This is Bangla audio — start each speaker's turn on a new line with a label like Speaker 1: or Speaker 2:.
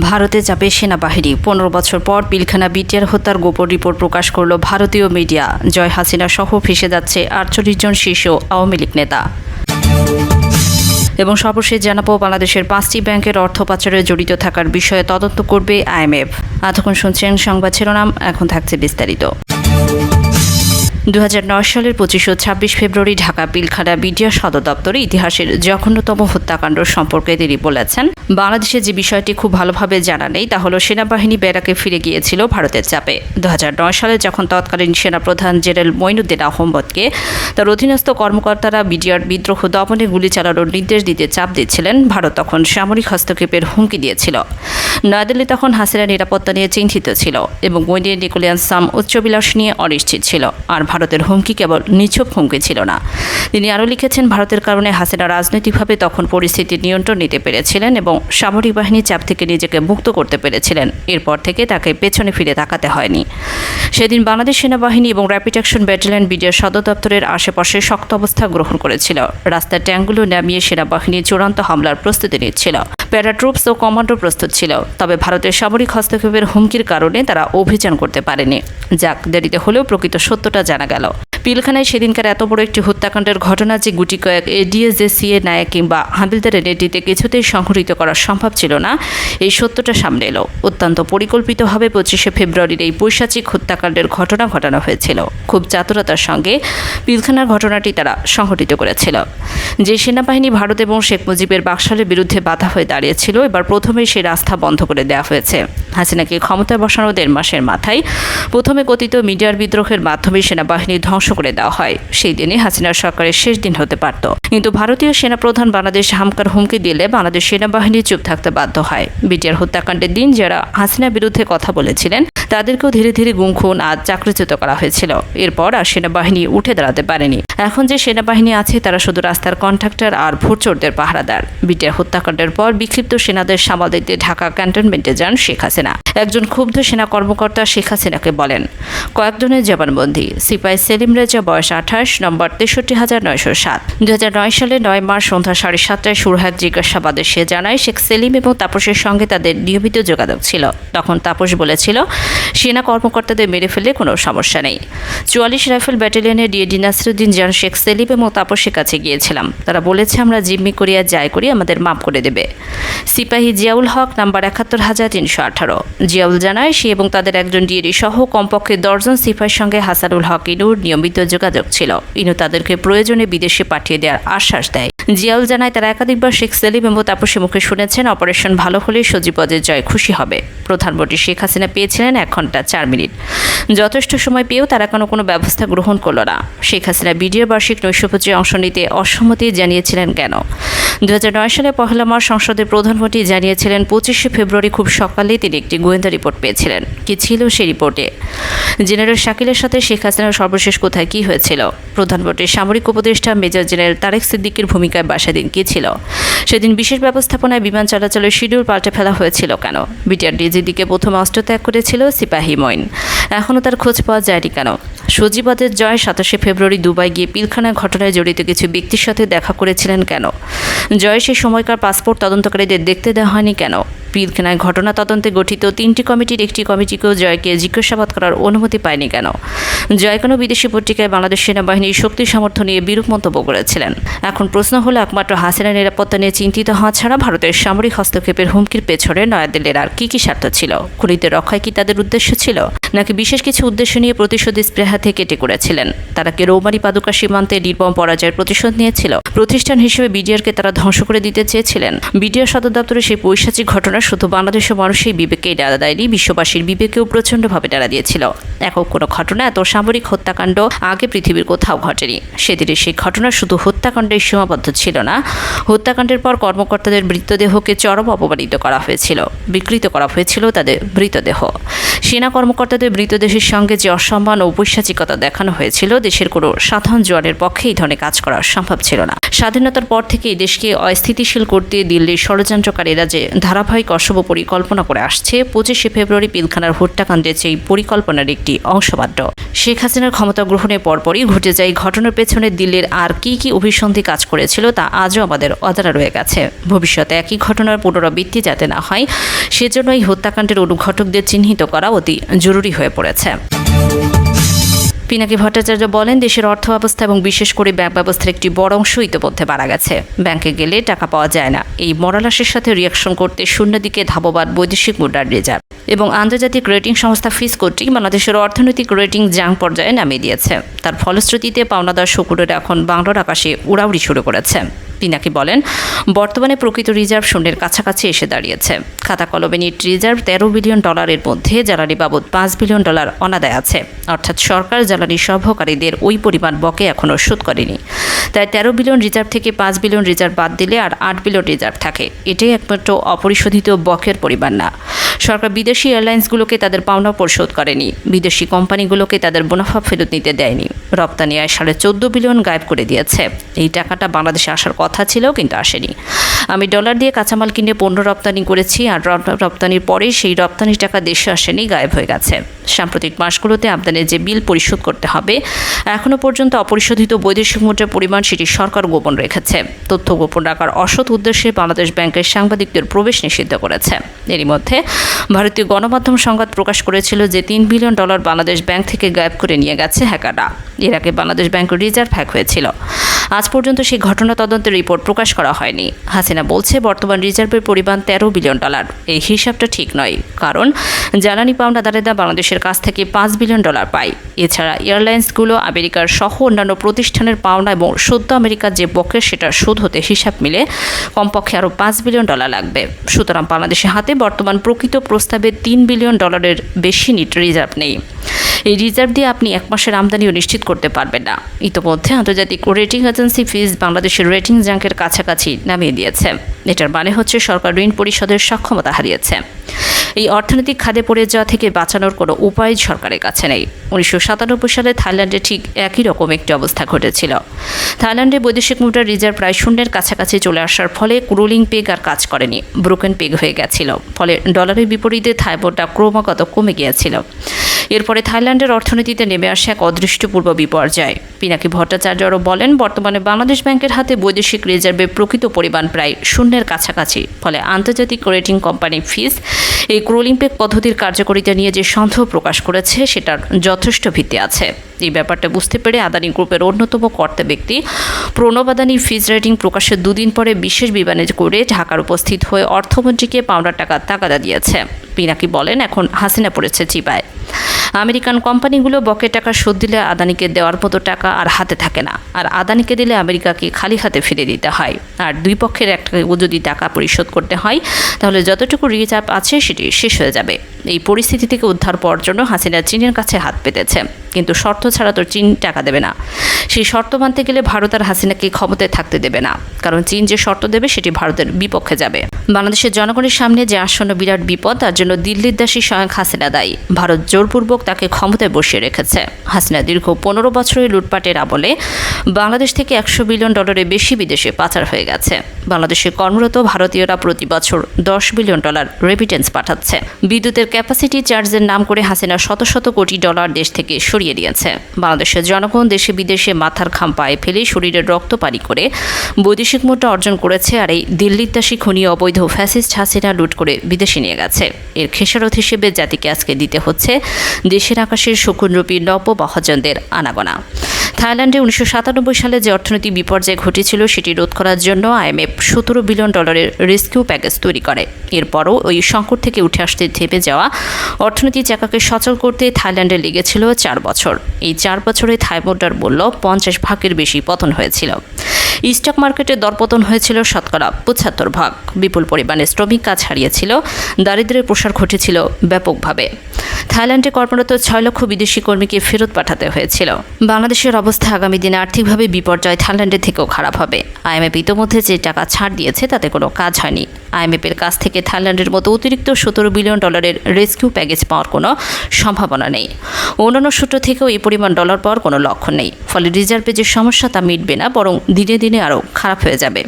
Speaker 1: ভারতে চাপে সেনাবাহিনী। পনেরো বছর পর পিলখানা বিটিআর হত্যার গোপন রিপোর্ট প্রকাশ করল ভারতীয় মিডিয়া। জয় হাসিনা সহ ফেসে যাচ্ছে আটচল্লিশ জন শীর্ষ আওয়ামী লীগ নেতা। এবং সর্বশেষ জানাব, বাংলাদেশের পাঁচটি ব্যাংকের অর্থ পাচারে জড়িত থাকার বিষয়ে তদন্ত করবে আইএমএফ এতক্ষণ শুনছেন সংবাদ শিরোনাম, এখন থাকছে বিস্তারিত। দু হাজার নয় সালের পঁচিশ ও ছাব্বিশ ফেব্রুয়ারি ঢাকা পিলখানা বিডিয়া সদর দপ্তরে ইতিহাসের জঘন্যতম হত্যাকাণ্ড সম্পর্কে তিনি বলেছেন বাংলাদেশে যে বিষয়টি খুব ভালোভাবে জানা নেই, তা হল সেনাবাহিনী ব্যারাকে ফিরে গিয়েছিল ভারতের চাপে। দু হাজার নয় সালে যখন তৎকালীন সেনাপ্রধান জেনারেল মঈনুদ্দিন আহমদকে তার অধীনস্থ কর্মকর্তারা বিডিআর বিদ্রোহ দমনে গুলি চালানোর নির্দেশ দিতে চাপ দিচ্ছিলেন, ভারত তখন সামরিক হস্তক্ষেপের হুমকি দিয়েছিল। নয়াদিল্লি তখন হাসিনা নিরাপত্তা নিয়ে চিন্তিত ছিল এবং ওয়েডিয়ে নিকোলিয়ান সাম উচ্চবিলাস নিয়ে অনিশ্চিত ছিল। আর ভারতের হুমকি কেবল নিছক হুমকি ছিল না। তিনি আরও লিখেছেন, ভারতের কারণে হাসিনা রাজনৈতিকভাবে তখন পরিস্থিতি নিয়ন্ত্রণ নিতে পেরেছিলেন এবং সামরিক বাহিনীর চাপ থেকে নিজেকে মুক্ত করতে পেরেছিলেন। এরপর থেকে তাকে পেছনে ফিরে তাকাতে হয়নি। সেদিন বাংলাদেশ সেনাবাহিনী এবং র্যাপিড অ্যাকশন ব্যাটালিয়ন বিডিআর সদর দপ্তরের আশেপাশে শক্ত অবস্থা গ্রহণ করেছিল। রাস্তার ট্যাঙ্কগুলো নামিয়ে সেনাবাহিনী চূড়ান্ত হামলার প্রস্তুতি নিচ্ছিল। প্যারাট্রুপস ও কমান্ডো প্রস্তুত ছিল। তবে ভারতের সামরিক হস্তক্ষেপের হুমকির কারণে তারা অভিযান করতে পারেনি। যাক, দেরিতে হলেও প্রকৃত সত্যটা জানা গেল। পিলখানায় সেদিনকার এত বড় একটি হত্যাকাণ্ডের ঘটনা যে গুটি কয়েক এডিএসএসিএ নায়ক কিংবা হাবিলদারের নেতৃত্বে কিছুতেই সংঘটিত করা সম্ভব ছিল না, এই সত্যটা সামনে এলো। অত্যন্ত পরিকল্পিতভাবে পঁচিশে ফেব্রুয়ারির এই বৈশাচিক হত্যাকাণ্ডের ঘটনা ঘটানো হয়েছিল। খুব চাতুরতার সঙ্গে পিলখানার ঘটনাটি তারা সংঘটিত করেছিল। যে সেনাবাহিনী ভারত এবং শেখ মুজিবের বাকশালের বিরুদ্ধে বাধা হয়ে দাঁড়িয়েছিল, এবার প্রথমেই সেই রাস্তা বন্ধ করে দেওয়া হয়েছে। হাসিনাকে ক্ষমতায় বসানো দেড় মাসের মাথায় প্রথমে কথিত মিডিয়ার বিদ্রোহের মাধ্যমে সেনাবাহিনী ধ্বংস করে দেওয়া হয়। সেই দিনই হাসিনার সরকারের শেষ দিন হতে পারত। কিন্তু ভারতীয় সেনা প্রধান বাংলাদেশ হামকার হুমকি দিলে বাংলাদেশ সেনাবাহিনী চুপ থাকতে বাধ্য হয়। বিটিআর হত্যাকাণ্ডের দিন যারা হাসিনার বিরুদ্ধে কথা বলেছিলেন তাদেরকেও ধীরে ধীরে গুম খুন আজ চাকরিচ্যুত করা হয়েছিল। এরপর আর সেনাবাহিনী উঠে দাঁড়াতে পারেনি। এখন যে সেনাবাহিনী আছে, তারা শুধু রাস্তার কন্ট্রাক্টর আর ভোটচোরদের পাহারাদার বিটিআর হত্যাকাণ্ডের পর বিক্ষিপ্ত সেনাদের সামাল দিতে ঢাকা ক্যান্টনমেন্টে যান শেখ হাসিনা। একজন ক্ষুব্ধ সেনা কর্মকর্তা শেখ হাসিনাকে বলেন, কয়েকজনের জবানবন্দি। সিপাই সেলিম রেজা, বয়স আঠাশ, নম্বর তেষট্টি হাজার নয়শো সাত। দু হাজার নয় সালে নয় মার্চ সন্ধ্যা সাড়ে সাতটায় সুরহাট জিজ্ঞাসাবাদে সে জানায়, শেখ সেলিম এবং তাপসের সঙ্গে তাদের নিয়মিত যোগাযোগ ছিল। তখন তাপস বলেছিল সেনা কর্মকর্তাদের মেরে ফেললে কোনো সমস্যা নেই। চুয়াল্লিশ রাইফেল ব্যাটালিয়নের ডিএডি নাসিরুদ্দিন, জান শেখ সেলিম এবং তাপসের কাছে গিয়েছিলাম। তারা বলেছে, আমরা জিম্মি করিয়া যাই করি, আমাদের মাপ করে দেবে। সিপাহী জিয়াউল হক, নাম্বার একাত্তর হাজার তিনশো আঠারো। জিয়াউল জানায়, সে এবং তাদের একজন ডিএডি সহ কমপক্ষে দশজন সিপাহীর সঙ্গে হাসানুল হক, ইনুর নিয়মিত যোগাযোগ ছিল। ইনু তাদেরকে প্রয়োজনে বিদেশে পাঠিয়ে দেওয়ার আশ্বাস দেয়। জিয়াউল জানায়, তারা একাধিকবার শেখ সেলিম এবং তাপসী মুখে শুনেছেন, অপারেশন ভালো হলে সজীবদের জয় খুশি হবে। প্রধানমন্ত্রী শেখ হাসিনা পেয়েছিলেন এক ঘণ্টা, চার মিনিট। যথেষ্ট সময় পেয়েও তারা কোনো কোনো ব্যবস্থা গ্রহণ করল না। শেখ হাসিনা বিডিও বার্ষিক নৈশভোজে অংশ নিতে অসম্মতি জানিয়েছিলেন কেন? দু হাজার নয় সালে পহেলা মার্চ সংসদের প্রধানমন্ত্রী জানিয়েছিলেন, পঁচিশে ফেব্রুয়ারি খুব সকালে তিনি একটি গোয়েন্দা রিপোর্ট পেয়েছিলেন। কি ছিল সেই রিপোর্টে? জেনারেল শাকিলের সাথে শেখ হাসিনার সর্বশেষ কোথায় কি হয়েছিল? প্রধানমন্ত্রীর সামরিক উপদেষ্টা মেজর জেনারেল তারেক সিদ্দিকের ভূমিকায় বাসাদিন কী ছিল? সেদিন বিশেষ ব্যবস্থাপনায় বিমান চলাচলের শিডিউল পাল্টে ফেলা হয়েছিল কেন? বিটিআর ডিজিদিকে প্রথম অস্ত্র ত্যাগ করেছিল সিপাহী মইন। এখনও তার খোঁজ পাওয়া যায়নি কেন? সজীবাদের জয় সাতাশে ফেব্রুয়ারি দুবাই গিয়ে পিলখানা ঘটনায় জড়িত কিছু ব্যক্তির সাথে দেখা করেছিলেন কেন? জয় সেই সময়কার পাসপোর্ট তদন্তকারীদের দেখতে দেওয়া হয়নি কেন? পিলখানায় ঘটনা তদন্তে গঠিত তিনটি কমিটির একটি কমিটিকেও জয়কে জিজ্ঞাসাবাদ করার অনুমতি পায়নি কেন? জয় কোনো বিদেশি পত্রিকায় বাংলাদেশ সেনাবাহিনীর শক্তি, সামর্থ্য নিয়ে বিরূপ মন্তব্য করেছিলেন। এখন প্রশ্ন হলো, একমাত্র হাসিনা নিরাপত্তা নিয়ে চিন্তিত হওয়া ছাড়া ভারতের সামরিক হস্তক্ষেপের হুমকির পেছনে নয়াদিল্লির আর কী কী স্বার্থ ছিল? খুনিদের রক্ষায় কি তাদের উদ্দেশ্য ছিল? নাকি বিশেষ কিছু উদ্দেশ্য নিয়ে প্রতিশোধ স্পৃহা থেকে কেটে করেছিলেন তারা কি রৌমারি পাদুকা সীমান্তে নির্মম পরাজয়ের প্রতিশোধ নিয়েছিল? প্রতিষ্ঠান হিসেবে বিডিআরকে তারা ধ্বংস করে দিতে চেয়েছিলেন। বিডিআর সদর দপ্তরে সেই পৈশাচিক ঘটনা শুধু বাংলাদেশের মানুষের বিবেকেই ডালা দেয়নি, বিশ্ববাসীর বিবেকেও প্রচণ্ডভাবে ডালা দিয়েছিল। একক কোনো ঘটনা এত সামরিক হত্যাকাণ্ড আগে পৃথিবীর কোথাও ঘটেনি। সেদিনের সেই ঘটনা শুধু হত্যাকাণ্ডে সীমাবদ্ধ ছিল না, হত্যাকাণ্ডের পর কর্মকর্তাদের মৃতদেহকে চরম অপমানিত করা হয়েছিল, বিকৃত করা হয়েছিল তাদের মৃতদেহ। সেনা কর্মকর্তাদের মৃতদেহের সঙ্গে যে অসম্মান ও ঐপৈশাচিকতা দেখানো হয়েছিল, দেশের কোনো সাধারণ জওয়ানের পক্ষে এই ধরনের কাজ করা সম্ভব ছিল না। স্বাধীনতার পর থেকে দেশকে অস্থিতিশীল করতে দিল্লির ষড়যন্ত্রকারীরা যে ধারাবাহিক অশুভ পরিকল্পনা করে আসছে। পঁচিশে ফেব্রুয়ারি পিলখানার হত্যাকাণ্ডের সেই পরিকল্পনার একটি অংশ মাত্র শেখ হাসিনার ক্ষমতা গ্রহণের পরপরই ঘটে যায় ঘটনার পেছনে দিল্লির আর কি কি অভিসন্ধি কাজ করেছিল তা আজও আমাদের অজানা রয়ে গেছে। ভবিষ্যতে একই ঘটনার পুনরাবৃত্তি যাতে না হয় সেজন্য এই হত্যাকাণ্ডের অনুঘটকদের চিহ্নিত করা অতি জরুরি হয়ে পড়েছে। পিনাকি ভট্টাচার্য বলেন, দেশের অর্থ ব্যবস্থা এবং বিশেষ করে ব্যাংক ব্যবস্থার একটি বড় অংশ ইতিমধ্যে মারা গেছে। ব্যাংকে গেলে টাকা পাওয়া যায় না। এই মরালাসের সাথে রিয়াকশন করতে শূন্য দিকে ধাববাদ বৈদেশিক মুদ্রার রিজার্ভ। এবং আন্তর্জাতিক রেটিং সংস্থা ফিস কর্তৃক বাংলাদেশের অর্থনৈতিক রেটিং জাং পর্যায়ে নামিয়ে দিয়েছে। তার ফলশ্রুতিতে পাওনাদার শুকুরের এখন বাংলার আকাশে উড়াউড়ি শুরু করেছে। পিনাকি বলেন, বর্তমানে প্রকৃত রিজার্ভ শূন্যের কাছাকাছি এসে দাঁড়িয়েছে। খাতা কলমে নিট রিজার্ভ তেরো বিলিয়ন ডলারের মধ্যে জ্বালানি বাবদ পাঁচ বিলিয়ন ডলার অনাদায় আছে। অর্থাৎ সরকার জ্বালানি সহকারীদের ওই পরিমাণ বকে এখনও শোধ করেনি। তাই তেরো বিলিয়ন রিজার্ভ থেকে পাঁচ বিলিয়ন রিজার্ভ বাদ দিলে আর আট বিলিয়ন রিজার্ভ থাকে। এটাই একমাত্র অপরিশোধিত বকের পরিমাণ না। সরকার বিদেশি এয়ারলাইন্সগুলোকে তাদের পাওনা পরিশোধ করেনি। বিদেশি কোম্পানিগুলোকে তাদের মুনাফা ফেরত নিতে দেয়নি। রপ্তানি আয় সাড়ে চোদ্দ বিলিয়ন গায়েব করে দিয়েছে। এই টাকাটা বাংলাদেশে আসার কথা ছিল কিন্তু আসেনি। আমি ডলার দিয়ে কাঁচামাল কিনে পণ্য রপ্তানি করেছি আর রপ্তানির পরে সেই রপ্তানির টাকা দেশে আসেনি, গায়েব হয়ে গেছে। সাম্প্রতিক মাসগুলোতে আমদানির যে বিল পরিশোধ করতে হবে এখনও পর্যন্ত অপরিশোধিত বৈদেশিক মুদ্রার পরিমাণ সেটি সরকার গোপন রেখেছে। তথ্য গোপন রাখার অসৎ উদ্দেশ্যে বাংলাদেশ ব্যাংকের সাংবাদিকদের প্রবেশ নিষিদ্ধ করেছে। এরই মধ্যে ভারতীয় গণমাধ্যম সংবাদ প্রকাশ করেছিল যে তিন বিলিয়ন ডলার বাংলাদেশ ব্যাংক থেকে গায়েব করে নিয়ে গেছে হ্যাকাররা। এর আগে বাংলাদেশ ব্যাংকের রিজার্ভ হ্যাক হয়েছিল। আজ পর্যন্ত সেই ঘটনা তদন্তের রিপোর্ট প্রকাশ করা হয়নি। হাসিনা বলছে, বর্তমান রিজার্ভের পরিমাণ তেরো বিলিয়ন ডলার। এই হিসাবটা ঠিক নয়, কারণ জ্বালানি পাওনা পাওনাদারেরা বাংলাদেশের কাছ থেকে পাঁচ বিলিয়ন ডলার পায়। এছাড়া এয়ারলাইন্সগুলো আমেরিকার সহ অন্যান্য প্রতিষ্ঠানের পাওনা এবং সদ্য আমেরিকার যে বকে সেটা শোধ হতে হিসাব মিলে কমপক্ষে আরও পাঁচ বিলিয়ন ডলার লাগবে। সুতরাং বাংলাদেশের হাতে বর্তমান প্রকৃত প্রস্তাবে তিন বিলিয়ন ডলারের বেশি নিট রিজার্ভ নেই। এই রিজার্ভ দিয়ে আপনি এক মাসের আমদানিও নিশ্চিত করতে পারবেন না। ইতোমধ্যে আন্তর্জাতিক রেটিং এজেন্সি ফিজ বাংলাদেশের রেটিং জ্যাঙ্কের কাছাকাছি নামিয়ে দিয়েছে। এটার মানে হচ্ছে সরকার ঋণ পরিশোধের সক্ষমতা হারিয়েছে। এই অর্থনৈতিক খাদে পড়ে যাওয়া থেকে বাঁচানোর কোনো উপায় সরকারের কাছে নেই। উনিশশো সাতানব্বই সালে থাইল্যান্ডে ঠিক একই রকম একটি অবস্থা ঘটেছিল। থাইল্যান্ডে বৈদেশিক মুদ্রার রিজার্ভ প্রায় শূন্যের কাছাকাছি চলে আসার ফলে ক্রুলিং পেগ আর কাজ করেনি। ব্রোকেন পেগ হয়ে গেছিল। ফলে ডলারের বিপরীতে থাইবোর্ডটা ক্রমাগত কমে গিয়েছিল। এরপরে থাইল্যান্ডের অর্থনীতিতে নেমে আসে এক অদৃষ্টপূর্ব বিপর্যয়। পিনাকি ভট্টাচার্য আরও বলেন, বর্তমানে বাংলাদেশ ব্যাংকের হাতে বৈদেশিক রিজার্ভের প্রকৃত পরিমাণ প্রায় শূন্যের কাছাকাছি। ফলে আন্তর্জাতিক রেটিং কোম্পানি ফিস এই ক্রোলিং পেক পদ্ধতির কার্যকারিতা নিয়ে যে সন্দেহ প্রকাশ করেছে, সেটার যথেষ্ট ভিত্তি আছে। এই ব্যাপারটা বুঝতে পেরে আদানি গ্রুপের অন্যতম কর্তা ব্যক্তি প্রণব আদানি ফিজ রেটিং প্রকাশের দুদিন পরে বিশেষ বিমানে করে ঢাকার উপস্থিত হয়ে অর্থমন্ত্রীকে পাওনার টাকা তাগাদা দিয়েছে। পিনাকি বলেন, এখন হাসিনা পড়েছে চিপায়। আমেরিকান কোম্পানিগুলো বকে টাকা শোধ দিলে আদানিকে দেওয়ার মতো টাকা আর হাতে থাকে না। আর আদানিকে দিলে আমেরিকাকে খালি হাতে ফিরে দিতে হয়। আর দুই পক্ষের একটা যদি টাকা পরিশোধ করতে হয়, তাহলে যতটুকু রিজার্ভ আছে সেটি শেষ হয়ে যাবে। এই পরিস্থিতি থেকে উদ্ধার পাওয়ার জন্য হাসিনা চীনের কাছে হাত পেতেছে। কিন্তু শর্ত ছাড়া তো চীন টাকা দেবে না। সেই শর্ত মানতে গেলে ভারত আর হাসিনাকে ক্ষমতায় থাকতে দেবে না। কারণ চীন যে শর্ত দেবে, সেটি ভারতের বিপক্ষে যাবে। বাংলাদেশের জনগণের সামনে যে আসন্ন বিরাট বিপদ, তার জন্য দিল্লির দাসী স্বয়ং হাসিনা দায়ী। ভারত জোরপূর্বক তাকে ক্ষমতায় বসিয়ে রেখেছে। হাসিনা দীর্ঘ পনেরো বছরের লুটপাটের আমলে বাংলাদেশ থেকে একশো বিলিয়ন ডলারের বেশি বিদেশে পাচার হয়ে গেছে। বাংলাদেশে কর্মরত ভারতীয়রা প্রতি বছর দশ বিলিয়ন ডলার রেমিটেন্স পাঠাচ্ছে। বিদ্যুতের ক্যাপাসিটি চার্জের নাম করে হাসিনা শত শত কোটি ডলার দেশ থেকে সরিয়ে দিয়েছে। বাংলাদেশের জনগণ দেশে বিদেশে মাথার খাম পায়ে ফেলে শরীরের রক্ত পানি করে বৈদেশিক মুদ্রা অর্জন করেছে আর এই দিল্লির দাসী খনি অবৈধ ফ্যাসিস্ট হাসিনা লুট করে বিদেশে নিয়ে গেছে। এর খেসারত হিসেবে জাতিকে আজকে দিতে হচ্ছে দেশের আকাশের শকুনরূপী নব মহাজনদের আনাগোনা। থাইল্যান্ডে উনিশশো সাতানব্বই সালে যে অর্থনৈতিক বিপর্যয় ঘটেছিল, সেটি রোধ করার জন্য আইএমএফ সতেরো বিলিয়ন ডলারের রেস্কিউ প্যাকেজ তৈরি করে। এরপরও ওই সংকট থেকে উঠে আসতে থেমে যাওয়া অর্থনীতির চাকাকে সচল করতে থাইল্যান্ডে লেগেছিল চার বছর। এই চার বছরে থাই মূল্য পঞ্চাশ ভাগের বেশি পতন হয়েছিল। স্টক মার্কেটে দরপতন হয়েছিল শতকরা পঁচাত্তর ভাগ। বিপুল পরিমাণে শ্রমিক কাজ হারিয়েছিল। দারিদ্র্যের প্রসার ঘটেছিল ব্যাপকভাবে। থাইল্যান্ডে কর্মরত ছয় লক্ষ বিদেশি কর্মীকে ফেরত পাঠাতে হয়েছিল। বাংলাদেশের অবস্থা আগামী দিনে আর্থিকভাবে বিপর্যয় থাইল্যান্ডের থেকেও খারাপ হবে। আইএমএফ ইতোমধ্যে যে টাকা ছাড় দিয়েছে, তাতে কোনো কাজ হয়নি। আইএমএফের কাছ থেকে থাইল্যান্ডের মতো অতিরিক্ত সতেরো বিলিয়ন ডলারের রেস্কিউ প্যাকেজ পাওয়ার কোনো সম্ভাবনা নেই। অন্যান্য সূত্র থেকেও এই পরিমাণ ডলার পাওয়ার কোনো লক্ষ্য নেই। ফলে রিজার্ভে যে সমস্যা, তা মিটবে না, বরং দিনে দিনে দিনে আরও খারাপ হয়ে যাবে।